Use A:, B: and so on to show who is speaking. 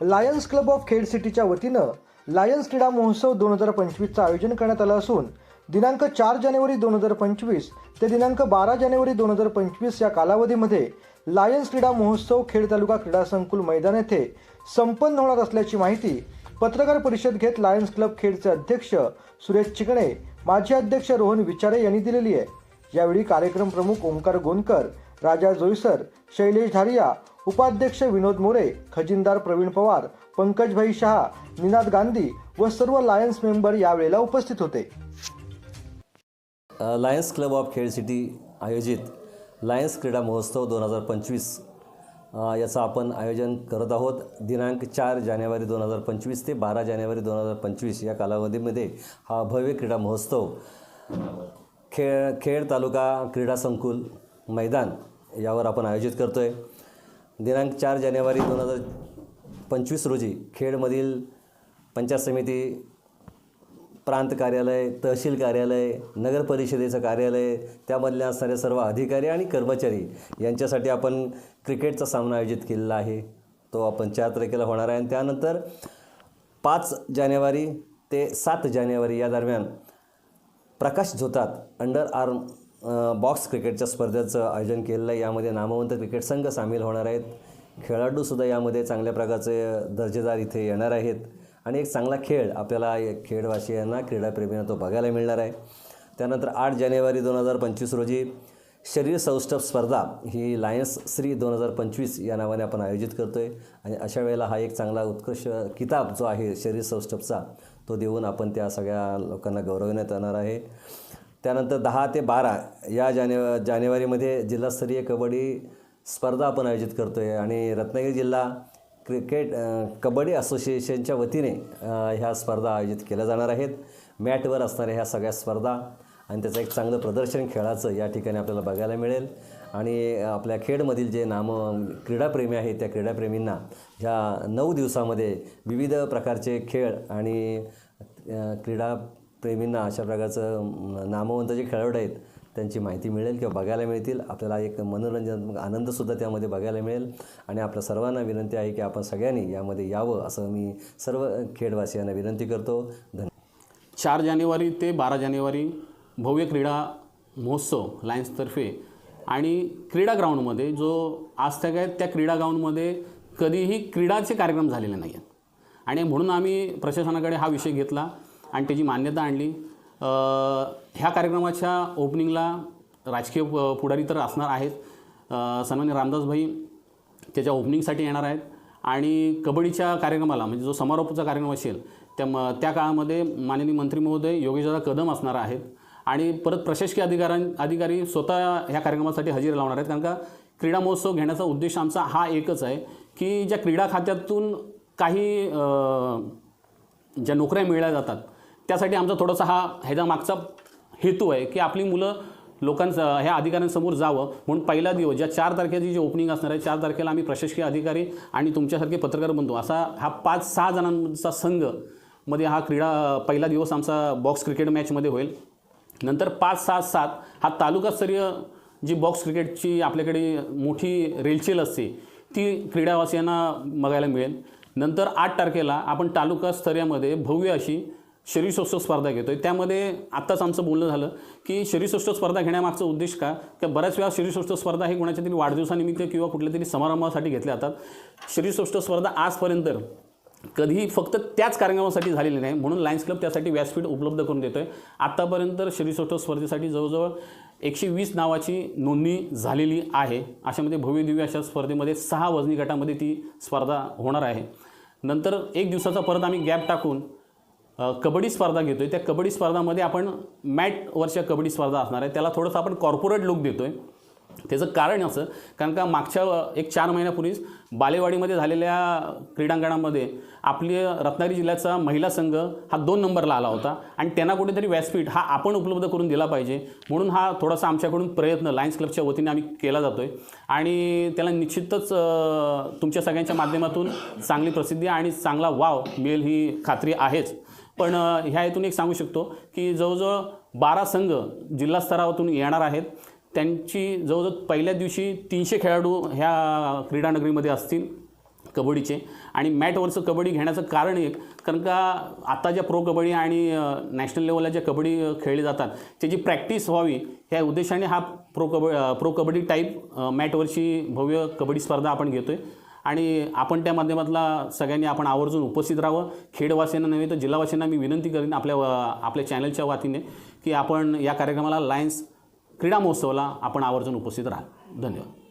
A: Lions club of Khed सिटीच्या वतीनं Lions क्रीडा महोत्सव दोन हजार पंचवीसचं आयोजन करण्यात आलं असून दिनांक चार जानेवारी दोन हजार पंचवीस ते दिनांक बारा जानेवारी दोन हजार पंचवीस या कालावधीमध्ये लायन्स क्रीडा महोत्सव खेड तालुका क्रीडा संकुल मैदान येथे संपन्न होणार असल्याची माहिती पत्रकार परिषद घेत लायन्स क्लब खेडचे अध्यक्ष सुरेश चिकणे माजी अध्यक्ष रोहन विचारे यांनी दिलेली आहे. यावेळी कार्यक्रम प्रमुख ओंकार गोनकर राजा जोईसर शैलेश धारिया उपाध्यक्ष विनोद मोरे खजिनदार प्रवीण पवार पंकजभाई शहा निनाद गांधी व सर्व लायन्स मेंबर यावेळेला उपस्थित होते.
B: लायन्स क्लब ऑफ खेळ सिटी आयोजित लायन्स क्रीडा महोत्सव दोन हजार पंचवीस याचं आपण आयोजन करत आहोत. दिनांक चार जानेवारी दोन हजार पंचवीस ते बारा जानेवारी दोन हजार पंचवीस या कालावधीमध्ये हा भव्य क्रीडा महोत्सव खेळ खेड तालुका क्रीडा संकुल मैदान यावर आपण आयोजित करतो आहे दिनांक चार जानेवारी दोन हजार पंचवीस रोजी खेडमधील पंचायत समिती प्रांत कार्यालय तहसील कार्यालय नगर परिषदेचं कार्यालय त्यामधले असणारे सर्व अधिकारी आणि कर्मचारी यांच्यासाठी आपण क्रिकेटचा सामना आयोजित केलेला आहे. तो आपण चार तारखेला होणार आहे आणि त्यानंतर पाच जानेवारी ते सात जानेवारी या दरम्यान प्रकाश झोतात अंडर आर्म बॉक्स क्रिकेटच्या स्पर्धेचं आयोजन केलेलं आहे. यामध्ये नामवंत क्रिकेट संघ सामील होणार आहेत. खेळाडूसुद्धा यामध्ये चांगल्या प्रकारचे दर्जेदार इथे येणार आहेत. आणि एक चांगला खेळ आपल्याला खेळवासियांना क्रीडाप्रेमींना तो बघायला मिळणार आहे. त्यानंतर आठ जानेवारी दोन हजार पंचवीस रोजी शरीर सौष्ठव स्पर्धा ही लायन्स श्री दोन हजार पंचवीस या नावाने आपण आयोजित करतो आहे आणि अशा वेळेला हा एक चांगला उत्कृष्ट किताब जो आहे शरीर सौष्ठवचा तो देऊन आपण त्या सगळ्या लोकांना गौरवण्यात येणार आहे. त्यानंतर दहा ते बारा या जानेवा जानेवारीमध्ये जिल्हास्तरीय कबड्डी स्पर्धा आपण आयोजित करतो आहे आणि रत्नागिरी जिल्हा क्रिकेट कबड्डी असोसिएशनच्या वतीने ह्या स्पर्धा आयोजित केल्या जाणार आहेत. मॅटवर असणाऱ्या ह्या सगळ्या स्पर्धा आणि त्याचं एक चांगलं प्रदर्शन खेळाचं या ठिकाणी आपल्याला बघायला मिळेल. आणि आपल्या खेडमधील जे नाम क्रीडाप्रेमी आहेत त्या क्रीडाप्रेमींना ह्या नऊ दिवसामध्ये विविध प्रकारचे खेळ आणि क्रीडा प्रेमींना अशा प्रकारचं नामवंत जे खेळाडू आहेत त्यांची माहिती मिळेल किंवा बघायला मिळतील. आपल्याला एक मनोरंजनात्मक आनंदसुद्धा त्यामध्ये बघायला मिळेल. आणि आपल्या सर्वांना विनंती आहे की आपण सगळ्यांनी यामध्ये यावं असं मी सर्व खेडवासियांना विनंती करतो. धन्य
C: चार जानेवारी ते बारा जानेवारी भव्य क्रीडा महोत्सव लायन्सतर्फे. आणि क्रीडा ग्राउंडमध्ये जो आज तक आहे त्या क्रीडा ग्राउंडमध्ये कधीही क्रीडाचे कार्यक्रम झालेले नाही आहेत आणि म्हणून आम्ही प्रशासनाकडे हा विषय घेतला. आणि त्याची मान्यता आणली. ह्या कार्यक्रमाच्या ओपनिंगला राजकीय पुढारी तर असणार आहेत. सन्मान्य रामदासभाई त्याच्या ओपनिंगसाठी येणार आहेत. आणि कबड्डीच्या कार्यक्रमाला म्हणजे जो समारोपचा कार्यक्रम असेल त्या म त्या काळामध्ये माननीय मंत्री महोदय योगेशदादा कदम असणार आहेत. आणि परत प्रशासकीय अधिकाऱ्यां अधिकारी स्वतः ह्या कार्यक्रमासाठी हजेरी लावणार आहेत. कारण का क्रीडा महोत्सव घेण्याचा उद्देश आमचा हा एकच आहे की ज्या क्रीडा खात्यातून काही ज्या नोकऱ्या मिळल्या जातात त्यासाठी आमचा थोडासा हा ह्याच्या मागचा हेतू आहे की आपली मुलं लोकांचं ह्या अधिकाऱ्यांसमोर जावं. म्हणून पहिला दिवस ज्या चार तारखेची जी ओपनिंग असणार आहे चार तारखेला आम्ही प्रशासकीय अधिकारी आणि तुमच्यासारखे पत्रकार बनतो. असा हा पाच सहा जणांचा संघमध्ये हा क्रीडा पहिला दिवस आमचा बॉक्स क्रिकेट मॅचमध्ये होईल. नंतर पाच सात सात हा तालुकास्तरीय जी बॉक्स क्रिकेटची आपल्याकडे मोठी रेलचेल असते ती क्रीडावासियांना बघायला मिळेल. नंतर आठ तारखेला आपण तालुकास्तरीयामध्ये भव्य अशी शरीरसौष्ठव स्पर्धा घेतो आहे त्यामध्ये आत्ताच आमचं बोलणं झालं की शरीरसौष्ठव स्पर्धा घेण्यामागचा उद्देश का? की बऱ्याच वेळा शरीरसौष्ठव स्पर्धा हे कोणाच्या तरी वाढदिवसानिमित्त किंवा कुठल्या तरी समारंभासाठी घेतल्या जातात. शरीरसृष्ट स्पर्धा आजपर्यंत कधीही फक्त त्याच कार्यक्रमासाठी झालेली नाही. म्हणून लायन्स क्लब त्यासाठी व्यासपीठ उपलब्ध करून देतो आहे आत्तापर्यंत शरीरसृष्ट स्पर्धेसाठी जवळजवळ एकशे वीस नावाची नोंदणी झालेली आहे. अशामध्ये भव्य दिव्य अशा स्पर्धेमध्ये सहा वजनी गटामध्ये ती स्पर्धा होणार आहे. नंतर एक दिवसाचा परत आम्ही गॅप टाकून कबड्डी स्पर्धा घेतो आहे त्या कबड्डी स्पर्धामध्ये आपण मॅटवरच्या कबड्डी स्पर्धा असणार आहे. त्याला थोडंसं आपण कॉर्पोरेट लुक देतो आहे त्याचं कारण असं कारण का मागच्या एक चार महिन्यापूर्वीच बालेवाडीमध्ये झालेल्या क्रीडांगणामध्ये आपली रत्नागिरी जिल्ह्याचा महिला संघ हा दोन नंबरला आला होता. आणि त्यांना कुठेतरी व्यासपीठ हा आपण उपलब्ध करून दिला पाहिजे. म्हणून हा थोडासा आमच्याकडून प्रयत्न लायन्स क्लबच्या वतीने आम्ही केला जातो आहे आणि त्याला निश्चितच तुमच्या सगळ्यांच्या माध्यमातून चांगली प्रसिद्धी आणि चांगला वाव मिळेल ही खात्री आहेच. पण ह्या हेतून एक सांगू शकतो की जवळजवळ बारा संघ जिल्हा स्तरावरून येणार आहेत. त्यांची जवळजवळ पहिल्या दिवशी तीनशे खेळाडू ह्या क्रीडानगरीमध्ये असतील कबड्डीचे. आणि मॅटवरचं कबड्डी घेण्याचं कारण एक कारण का आता ज्या प्रो कबड्डी आणि नॅशनल लेवलला ज्या कबड्डी खेळली जातात त्याची प्रॅक्टिस व्हावी ह्या उद्देशाने हा प्रो कब प्रो कबड्डी टाईप मॅटवरची भव्य कबड्डी स्पर्धा आपण घेतो आहे आणि आपण त्या माध्यमातला सगळ्यांनी आपण आवर्जून उपस्थित राहावं. खेडवासियांना नव्हे तर जिल्हावासियांना मी विनंती करेन आपल्या आपल्या चॅनलच्या वतीने की आपण या कार्यक्रमाला लायन्स क्रीडा महोत्सवाला आपण आवर्जून उपस्थित राहा धन्यवाद.